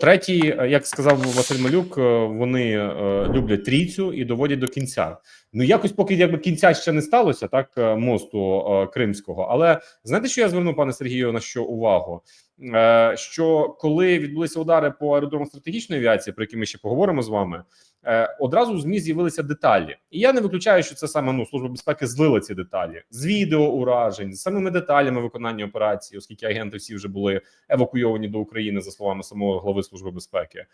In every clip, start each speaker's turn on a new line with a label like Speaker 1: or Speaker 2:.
Speaker 1: Третій, е, як сказав Василь Малюк, е, вони е, люблять трійцю і доводять до кінця. Ну якось поки якби кінця ще не сталося, так мосту кримського. Але знаєте, що я звернув, пане Сергію, на що увагу? Що коли відбулися удари по аеродрому стратегічної авіації, про які ми ще поговоримо з вами, одразу в змі з'явилися деталі, і я не виключаю, що це саме ну служба безпеки злила ці деталі з відео уражень, з самими деталями виконання операції, оскільки агенти всі вже були евакуйовані до України за словами самого голови служби безпеки.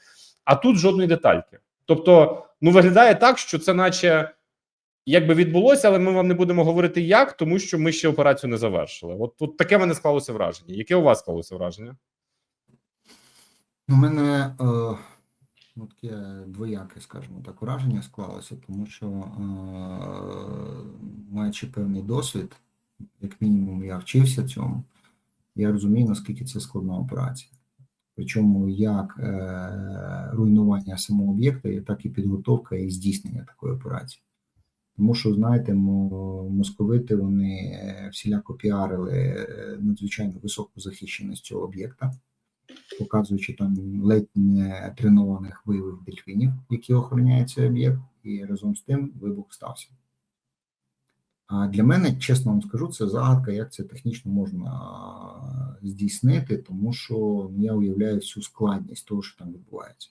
Speaker 1: А тут жодної детальки. Тобто, ну виглядає так, що це, наче якби відбулося, але ми вам не будемо говорити як, тому що ми ще операцію не завершили. От тут таке мене склалося враження. Яке у вас склалося враження?
Speaker 2: У мене е, ну, таке двояке, скажімо так, враження склалося, тому що, е, маючи певний досвід, як мінімум, я вчився цьому, я розумію, наскільки це складна операція. Причому як е, руйнування самого об'єкта, так і підготовка і здійснення такої операції. Тому що, знаєте, московити вони всіляко піарили е, надзвичайно високу захищеність цього об'єкта показуючи там ледь не тренованих бойових дельфінів, які охороняють цей об'єкт, і разом з тим вибух стався. А для мене, чесно вам скажу, це загадка, як це технічно можна здійснити, тому що ну, я уявляю всю складність того, що там відбувається.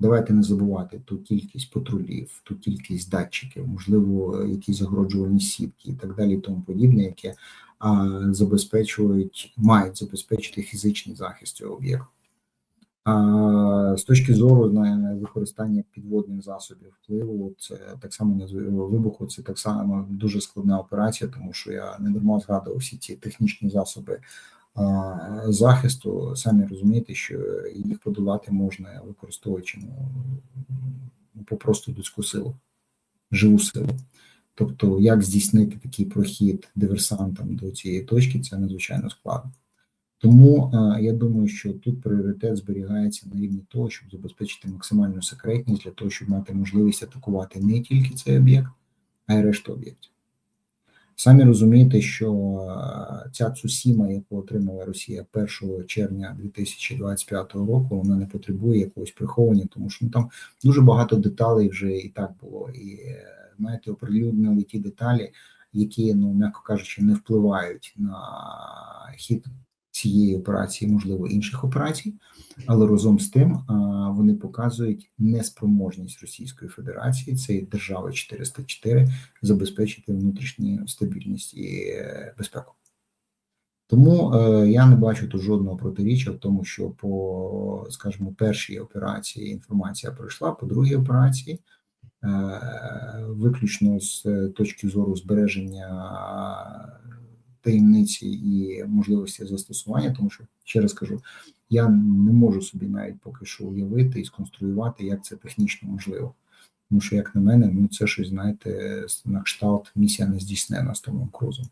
Speaker 2: Давайте не забувати ту кількість патрулів, ту кількість датчиків, можливо, якісь загороджувальні сітки і так далі, і тому подібне, яке забезпечують, мають забезпечити фізичний захист цього об'єкту. З точки зору на використання підводних засобів впливу, це так само вибуху, це так само дуже складна операція, тому що я не дарма згадував всі ці технічні засоби захисту. Самі розумієте, що їх подолати можна використовуючи ну, попросту людську силу, живу силу. Тобто, як здійснити такий прохід диверсантам до цієї точки, це надзвичайно складно. Тому е, я думаю, що тут пріоритет зберігається на рівні того, щоб забезпечити максимальну секретність для того, щоб мати можливість атакувати не тільки цей об'єкт, а й решту об'єктів. Самі розумієте, що е, ця Цусіма, яку отримала Росія 1 червня 2025 року, вона не потребує якогось приховування, тому що ну, там дуже багато деталей вже і так було. І е, знаєте, оприлюднили ті деталі, які, ну м'яко кажучи, не впливають на хід цієї операції, можливо, інших операцій, але разом з тим вони показують неспроможність Російської Федерації, цієї держави 404, забезпечити внутрішню стабільність і е, безпеку. Тому е, я не бачу тут жодного протиріччя в тому, що по, скажімо, першій операції інформація пройшла, по другій операції. Е, виключно з точки зору збереження таємниці і можливості застосування, тому що ще раз кажу, я не можу собі навіть поки що уявити і сконструювати, як це технічно можливо. Тому що, як на мене, ну це щось, знаєте, на кшталт місія не здійснена з Томом Крузом.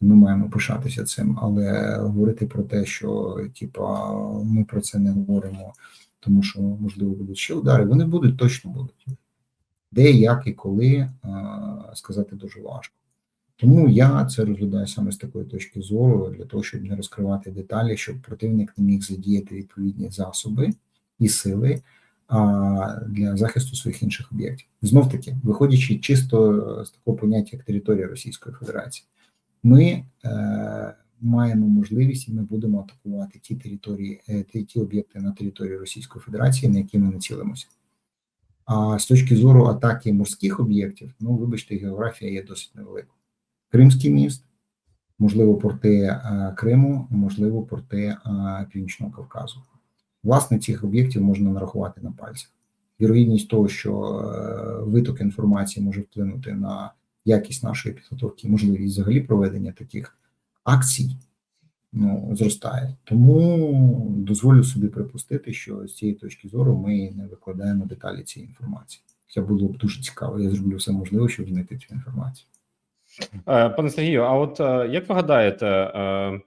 Speaker 2: Ми маємо пишатися цим, але говорити про те, що типа ми про це не говоримо, тому що можливо будуть ще удари, вони будуть точно будуть. Де, як і коли сказати дуже важко. Тому я це розглядаю саме з такої точки зору, для того, щоб не розкривати деталі, щоб противник не міг задіяти відповідні засоби і сили а, для захисту своїх інших об'єктів. Знов таки, виходячи чисто з такого поняття, як територія Російської Федерації, ми е, маємо можливість і ми будемо атакувати ті території, е, ті, ті об'єкти на території Російської Федерації, на які ми націлимося. А з точки зору атаки морських об'єктів, ну вибачте, географія є досить невелика. Кримський міст, можливо, порти е, Криму, можливо, порти е, Північного Кавказу. Власне, цих об'єктів можна нарахувати на пальцях. Вірогідність того, що е, виток інформації може вплинути на якість нашої підготовки, можливість взагалі проведення таких акцій, зростає. Тому дозволю собі припустити, що з цієї точки зору ми не викладаємо деталі цієї інформації. Це було б дуже цікаво. Я зроблю все можливе, щоб знайти цю інформацію.
Speaker 1: Е, пане Сергію, а от е, як ви гадаєте, е,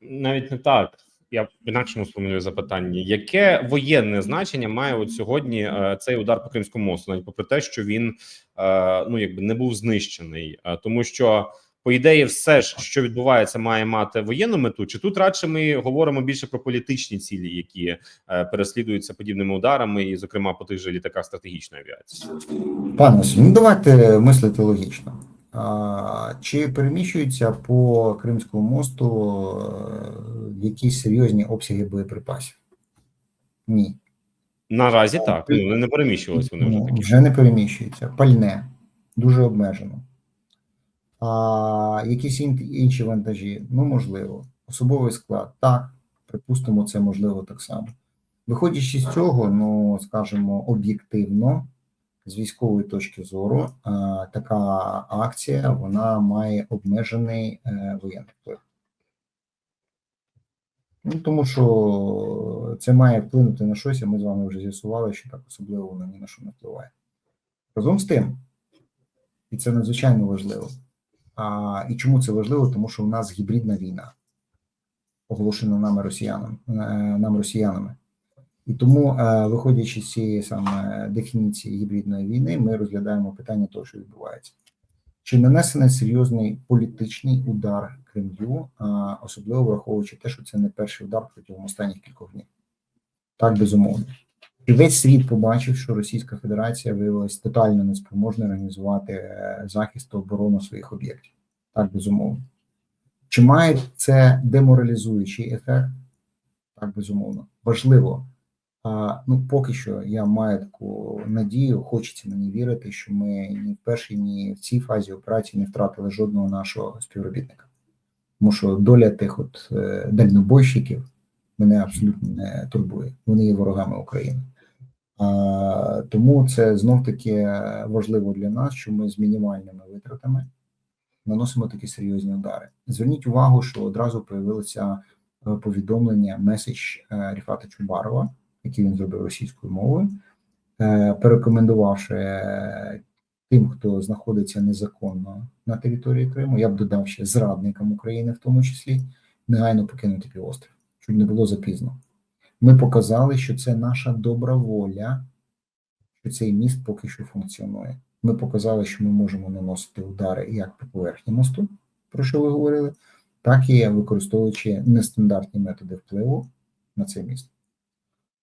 Speaker 1: навіть не так, я в інакшому сформулюю запитання, яке воєнне значення має от сьогодні цей удар по Кримському мосту, навіть попри те, що він ну якби не був знищений, тому що по ідеї, все ж, що відбувається, має мати воєнну мету. Чи тут радше ми говоримо більше про політичні цілі, які е, переслідуються подібними ударами, і, зокрема, по тих же літаках стратегічної авіації?
Speaker 2: Пане ну давайте мислити логічно. А, чи переміщуються по Кримському мосту е, якісь серйозні обсяги боєприпасів? Ні.
Speaker 1: Наразі так ну не- переміщувались вони вже
Speaker 2: Ну,
Speaker 1: такі.
Speaker 2: вже не переміщуються. Пальне дуже обмежено. А якісь інші вантажі? Ну, можливо. Особовий склад, так. Припустимо, це можливо так само. Виходячи з цього, ну скажімо, об'єктивно, з військової точки зору, а, така акція вона має обмежений е, воєнний вплив. Ну, тому що це має вплинути на щось, а ми з вами вже з'ясували, що так особливо воно ні на що не впливає. Разом з тим, і це надзвичайно важливо. А, і чому це важливо? Тому що у нас гібридна війна, оголошена нами росіянами, е, нам росіянами. І тому, е, виходячи з цієї саме дефініції гібридної війни, ми розглядаємо питання того, що відбувається. Чи нанесений серйозний політичний удар Кремлю, а, особливо враховуючи те, що це не перший удар протягом останніх кількох днів? Так, безумовно. І весь світ побачив, що Російська Федерація виявилася тотально неспроможна організувати е, захист та оборону своїх об'єктів. Так, безумовно. Чи має це деморалізуючий ефект? Так, безумовно. Важливо. А, ну, поки що я маю таку надію, хочеться мені вірити, що ми ні в першій, ні в цій фазі операції не втратили жодного нашого співробітника. Тому що доля тих от е, дальнобойщиків мене абсолютно не турбує. Вони є ворогами України. Тому це знов таки важливо для нас, що ми з мінімальними витратами наносимо такі серйозні удари. Зверніть увагу, що одразу появилося е, повідомлення меседж е, Ріфата Чубарова, який він зробив російською мовою, е, порекомендувавши тим, хто знаходиться незаконно на території Криму, я б додав ще зрадникам України, в тому числі, негайно покинути півострів, щоб не було запізно. Ми показали, що це наша добра воля, що цей міст поки що функціонує. Ми показали, що ми можемо наносити удари як по поверхні мосту, про що ви говорили, так і використовуючи нестандартні методи впливу на цей міст.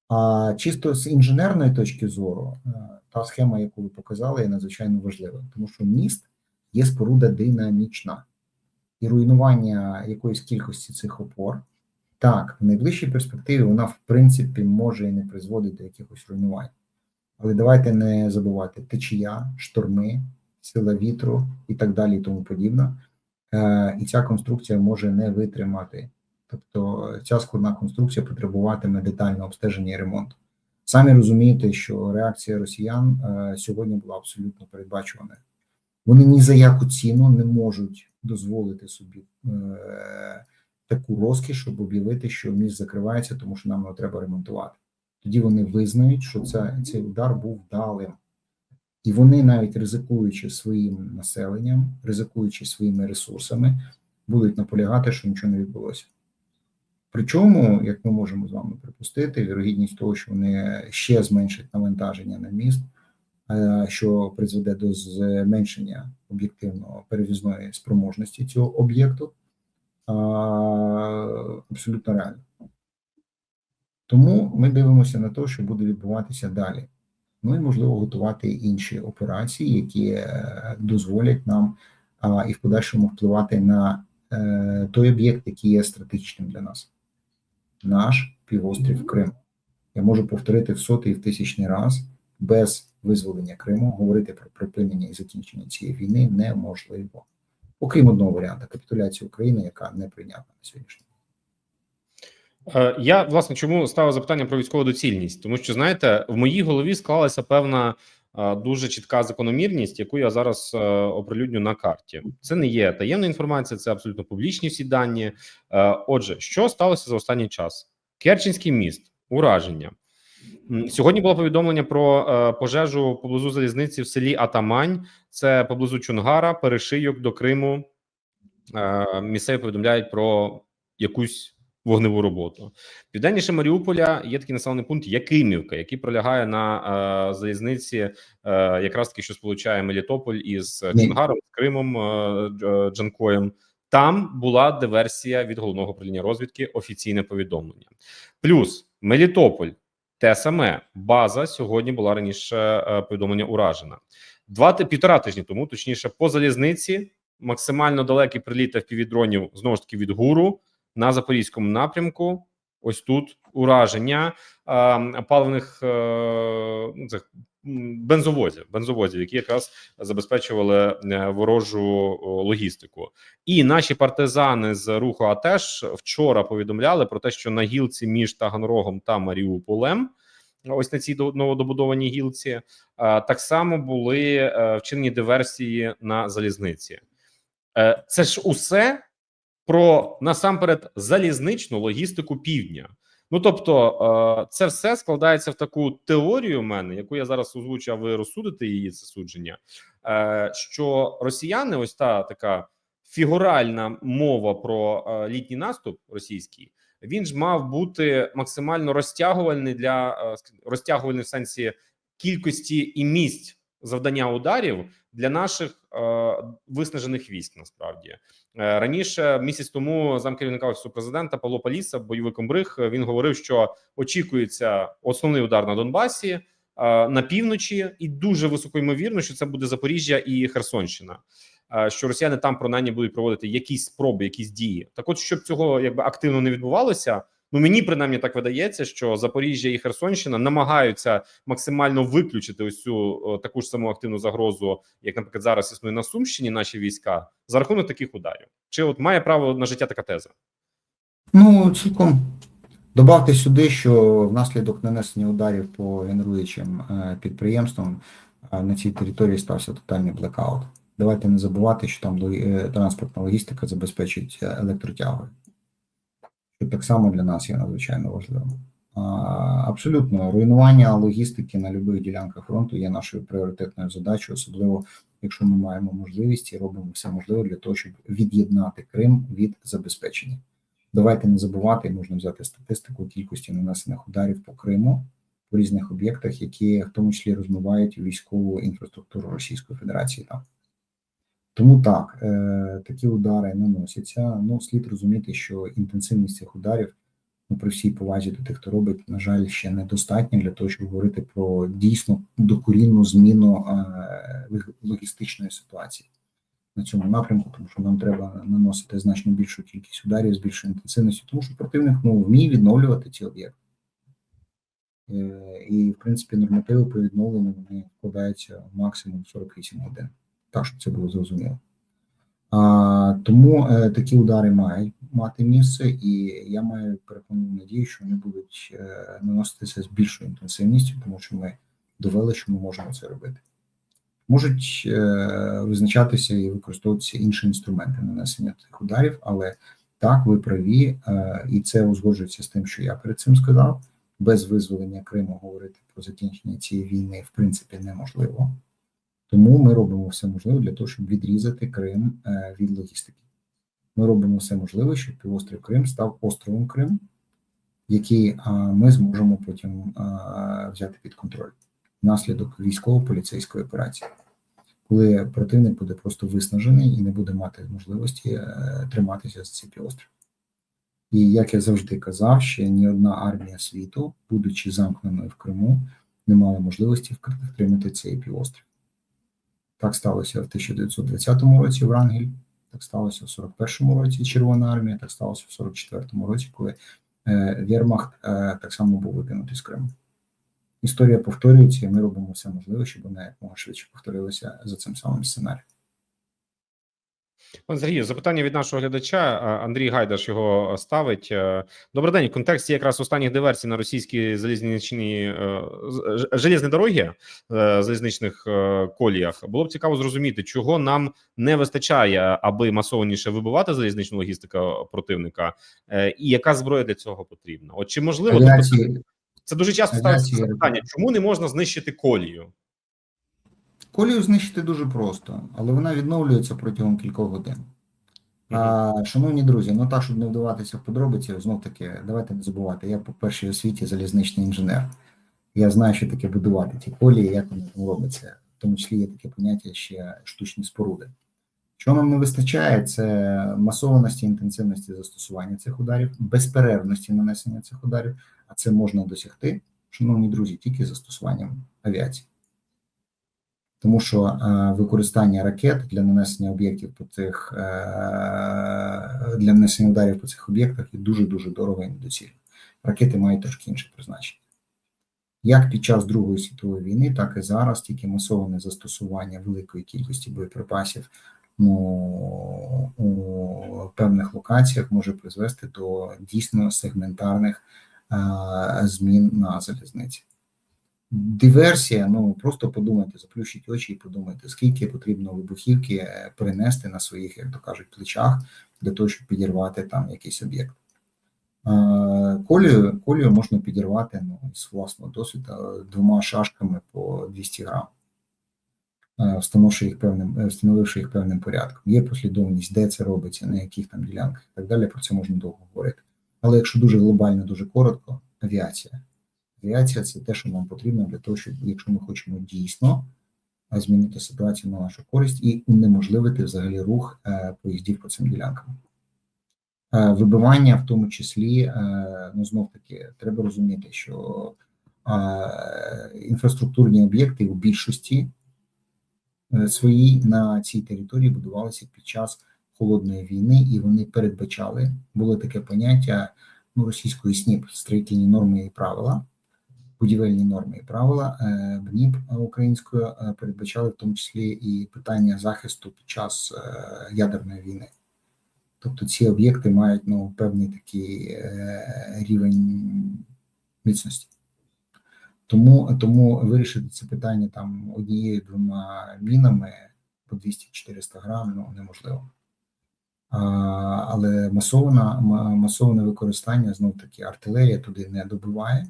Speaker 2: А чисто з інженерної точки зору, е, та схема, яку ви показали, є надзвичайно важлива, тому що міст є споруда динамічна, і руйнування якоїсь кількості цих опор, так, в найближчій перспективі вона, в принципі, може і не призводить до якихось руйнувань. Але давайте не забувати течія, шторми, сила вітру і так далі, і тому подібне. Е, І ця конструкція може не витримати. Тобто ця складна конструкція потребуватиме детального обстеження і ремонту. Самі розумієте, що реакція росіян е, сьогодні була абсолютно передбачуваною. Вони ні за яку ціну не можуть дозволити собі е, таку розкіш, щоб об'явити, що міст закривається, тому що нам його треба ремонтувати. Тоді вони визнають, що це, цей удар був вдалим. І вони, навіть ризикуючи своїм населенням, ризикуючи своїми ресурсами, будуть наполягати, що нічого не відбулося. Причому, як ми можемо з вами припустити, вірогідність того, що вони ще зменшать навантаження на міст, е, що призведе до зменшення об'єктивно перевізної спроможності цього об'єкту, абсолютно реально. Тому ми дивимося на те, що буде відбуватися далі. Ну і можливо готувати інші операції, які е, дозволять нам а, і в подальшому впливати на е, той об'єкт, який є стратегічним для нас, наш півострів Крим. Я можу повторити в сотий і в тисячний раз без визволення Криму говорити про припинення і закінчення цієї війни неможливо. Окрім одного варіанту капітуляції України, яка не прийнятна на сьогоднішній.
Speaker 1: Е, Я власне чому ставив запитання про військову доцільність, тому що знаєте, в моїй голові склалася певна е, дуже чітка закономірність, яку я зараз е, оприлюдню на карті. Це не є таємна інформація, це абсолютно публічні всі дані. Отже, що сталося за останній час? Керченський міст, ураження. Сьогодні було повідомлення про е, пожежу поблизу залізниці в селі Атамань. Це поблизу Чунгара, перешийок до Криму. Е, Місцеві повідомляють про якусь вогневу роботу. Південніше Маріуполя є такий населений пункт Якимівка, який пролягає на е, залізниці, е, якраз таки, що сполучає Мелітополь із
Speaker 2: Ні.
Speaker 1: Чонгаром, з Кримом, е, Джанкоєм. Там була диверсія від головного управління розвідки, офіційне повідомлення. Плюс Мелітополь, те саме база сьогодні була раніше е, повідомлення уражена. Два півтора тижні тому, точніше, по залізниці максимально далекий приліт FPV-дронів знову ж таки від гуру на запорізькому напрямку. Ось тут ураження е, паливних е, ну, цих, бензовозів, бензовозів, які якраз забезпечували е, ворожу логістику. І наші партизани з руху АТЕШ вчора повідомляли про те, що на гілці між Таганрогом та Маріуполем, ось на цій до- новодобудованій гілці, е, так само були е, вчинені диверсії на залізниці. Це ж усе про насамперед залізничну логістику півдня. Ну тобто, е, це все складається в таку теорію в мене, яку я зараз озвучу, а ви розсудите її це судження. е, Що росіяни, ось та така фігуральна мова про е, літній наступ російський, він ж мав бути максимально розтягувальний для розтягувальний в сенсі кількості і місць завдання ударів для наших е, виснажених військ. Насправді Е, раніше місяць тому замкерівника офісу президента Павло Паліса, бойовий комбриг, він говорив, що очікується основний удар на Донбасі е, на півночі, і дуже високо ймовірно, що це буде Запоріжжя і Херсонщина. е, Що росіяни там принаймні будуть проводити якісь спроби, якісь дії. Так, от щоб цього якби активно не відбувалося. Ну мені принаймні так видається, що Запоріжжя і Херсонщина намагаються максимально виключити ось цю таку ж саму активну загрозу, як, наприклад, зараз існує на Сумщині наші війська за рахунок таких ударів. Чи от має право на життя така теза?
Speaker 2: Ну, цілком. Добавте сюди, що внаслідок нанесення ударів по генеруючим е, підприємствам е, на цій території стався тотальний блекаут. Давайте не забувати, що там е, транспортна логістика забезпечить електротягою. Що так само для нас є надзвичайно важливим. Абсолютно, руйнування логістики на будь-яких ділянках фронту є нашою пріоритетною задачею, особливо якщо ми маємо можливість і робимо все можливе для того, щоб від'єднати Крим від забезпечення. Давайте не забувати, можна взяти статистику кількості нанесених ударів по Криму по різних об'єктах, які в тому числі розмивають військову інфраструктуру Російської Федерації. Там. Тому так, е, такі удари наносяться. Ну, слід розуміти, що інтенсивність цих ударів, ну, при всій повазі до тих, хто робить, на жаль, ще недостатня для того, щоб говорити про дійсно докорінну зміну е, логістичної ситуації на цьому напрямку, тому що нам треба наносити значно більшу кількість ударів з більшою інтенсивністю, тому що противник ну, вміє відновлювати ці об'єкти. Е, І, в принципі, нормативи по відновленню вони вкладаються максимум 48 годин. Так, щоб це було зрозуміло. А, тому е, такі удари мають мати місце, і я маю переконану надію, що вони будуть е, наноситися з більшою інтенсивністю, тому що ми довели, що ми можемо це робити можуть е, визначатися і використовуватися інші інструменти нанесення цих ударів, але так, ви праві, е, і це узгоджується з тим, що я перед цим сказав. Без визволення Криму говорити про закінчення цієї війни в принципі неможливо. Тому ми робимо все можливе для того, щоб відрізати Крим е, від логістики. Ми робимо все можливе, щоб півострів Крим став островом Крим, який е, ми зможемо потім е, взяти під контроль внаслідок військово-поліцейської операції, коли противник буде просто виснажений і не буде мати можливості триматися за цей півострів. І як я завжди казав, ще ні одна армія світу, будучи замкненою в Криму, не мала можливості втримати цей півострів. Так сталося в 1920 році Врангель, так сталося в 41-му році Червона армія, так сталося в 44-му році, коли е, Вермахт е, так само був викинутий з Криму. Історія повторюється, і ми робимо все можливе, щоб вона якомога швидше повторилася за цим самим сценарієм.
Speaker 1: Пан Сергію, запитання від нашого глядача. Андрій Гайдаш його ставить. Е, Добрий день. В контексті якраз останніх диверсій на російській залізничній е, железні дороги, е, залізничних е, коліях. Було б цікаво зрозуміти, чого нам не вистачає, аби масованіше вибивати залізничну логістику противника, е, і яка зброя для цього потрібна? От чи можливо тобто, це дуже часто ставиться запитання, чому не можна знищити колію?
Speaker 2: Колію знищити дуже просто, але вона відновлюється протягом кількох годин. А, шановні друзі, ну так, щоб не вдаватися в подробиці, знов таки, давайте не забувати. Я по першій освіті залізничний інженер. Я знаю, що таке будувати ті колії, як воно там робиться. В тому числі є таке поняття ще штучні споруди. Що нам не вистачає, це масованості, інтенсивності застосування цих ударів, безперервності нанесення цих ударів, а це можна досягти, шановні друзі, тільки застосуванням авіації. Тому що е, використання ракет для нанесення об'єктів по цих е, для нанесення ударів по цих об'єктах є дуже дуже дорого і недоцільно. Ракети мають трошки інше призначення. Як під час Другої світової війни, так і зараз тільки масоване застосування великої кількості боєприпасів ну, у певних локаціях може призвести до дійсно сегментарних е, змін на залізниці. Диверсія, ну просто подумайте, заплющіть очі і подумайте, скільки потрібно вибухівки е, перенести на своїх, як то кажуть, плечах для того, щоб підірвати там якийсь об'єкт. Е, Колію, колію можна підірвати ну, з власного досвіду двома шашками по 200 грам, е, встановивши їх певним, встановивши їх певним порядком. Є послідовність, де це робиться, на яких там ділянках і так далі. Про це можна довго говорити. Але якщо дуже глобально, дуже коротко, авіація. Авіація це те, що нам потрібно для того, щоб якщо ми хочемо дійсно е, змінити ситуацію на нашу користь і унеможливити взагалі рух е, поїздів по цим ділянкам. Е, Вибивання, в тому числі, ну знов таки, треба розуміти, що інфраструктурні об'єкти у більшості своїй на цій території будувалися під час холодної війни, і вони передбачали було таке поняття ну, російської СНІП строїтельні норми і правила будівельні норми і правила е, БНІП українською е, передбачали в тому числі і питання захисту під час е, ядерної війни. Тобто ці об'єкти мають ну, певний такий рівень міцності. Тому, тому вирішити це питання там однією двома мінами по 200-400 грам ну, неможливо. А, але масоване, масоване використання знов таки артилерія туди не добиває.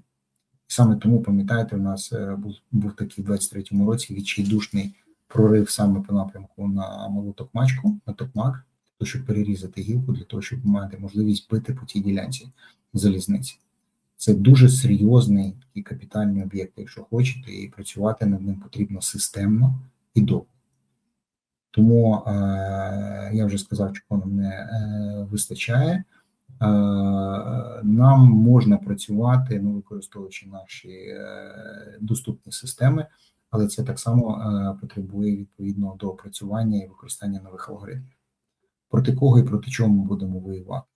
Speaker 2: Саме тому, пам'ятаєте, у нас е, був був такий в 23-му році відчайдушний прорив саме по напрямку на малу токмачку, на токмак, того, щоб перерізати гілку, для того, щоб мати можливість бити по тій ділянці залізниці. Це дуже серйозний і капітальний об'єкт, якщо хочете, і працювати над ним потрібно системно і довго. Тому е, я вже сказав, чого нам не е, вистачає. Е, нам можна працювати, ну використовуючи наші е, доступні системи, але це так само е, потребує відповідного доопрацювання і використання нових алгоритмів. Проти кого і проти чого ми будемо воювати?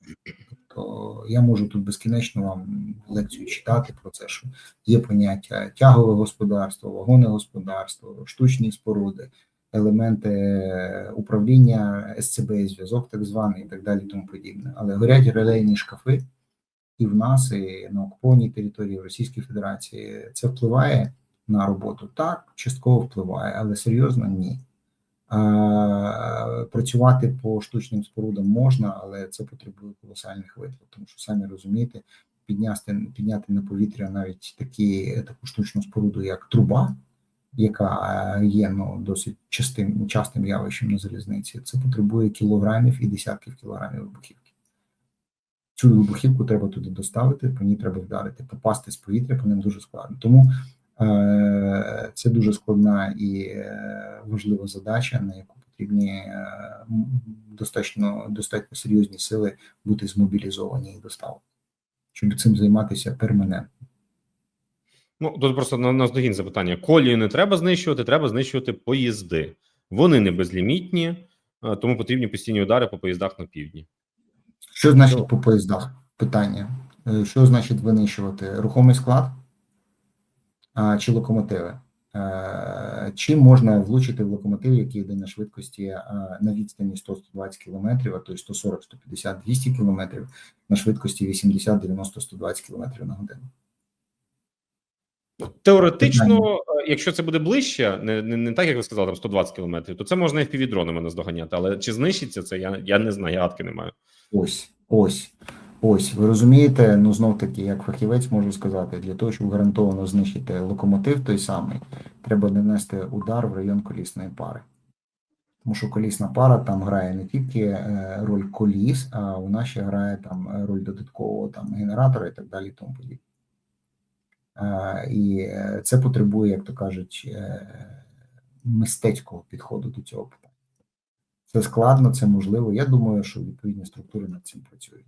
Speaker 2: Тобто я можу тут безкінечно вам лекцію читати про це, що є поняття тягове господарство, вагоне господарство, штучні споруди, елементи управління СЦБ, зв'язок так званий і так далі, тому подібне. Але горять релейні шкафи і в нас, і на окупованій території в Російській Федерації. Це впливає на роботу? Так, частково впливає, але серйозно ні. Працювати по штучним спорудам можна, але це потребує колосальних витрат, тому що самі розумієте, підняти, підняти на повітря навіть такі, таку штучну споруду, як труба, яка є ну, досить частим, частим явищем на залізниці, це потребує кілограмів і десятків кілограмів вибухівки. Цю вибухівку треба туди доставити, по ній треба вдарити, попасти з повітря по ним дуже складно. Тому е, це дуже складна і е, важлива задача, на яку потрібні е, достатньо, достатньо серйозні сили бути змобілізовані і доставлені, щоб цим займатися перманентно.
Speaker 1: Ну, тут просто на наздогін запитання: колію не треба знищувати, треба знищувати поїзди. Вони не безлімітні, тому потрібні постійні удари по поїздах на півдні.
Speaker 2: Що значить по поїздах? Питання. Е, Що значить винищувати? Рухомий склад а, чи локомотиви? Е, Чим можна влучити в локомотив, який йде на швидкості а, на відстані 100-120 км, а то й 140, 150, 200 км на швидкості 80, 90, 120 км на годину?
Speaker 1: Теоретично, е, якщо це буде ближче, не, не, не так як ви сказали, там 120 кілометрів, то це можна і впівдронами наздоганяти. Але чи знищиться це, я, я не знаю, я гадки не маю.
Speaker 2: Ось, ось, ось. Ви розумієте, ну знов таки, як фахівець можу сказати, для того, щоб гарантовано знищити локомотив той самий, треба нанести удар в район колісної пари. Тому що колісна пара там грає не тільки е, роль коліс, а вона ще грає там роль додаткового там генератора і так далі. Тому подібне. Е, І е, це потребує, як то кажуть, е, мистецького підходу до цього питання. Це складно, це можливо. Я думаю, що відповідні структури над цим працюють.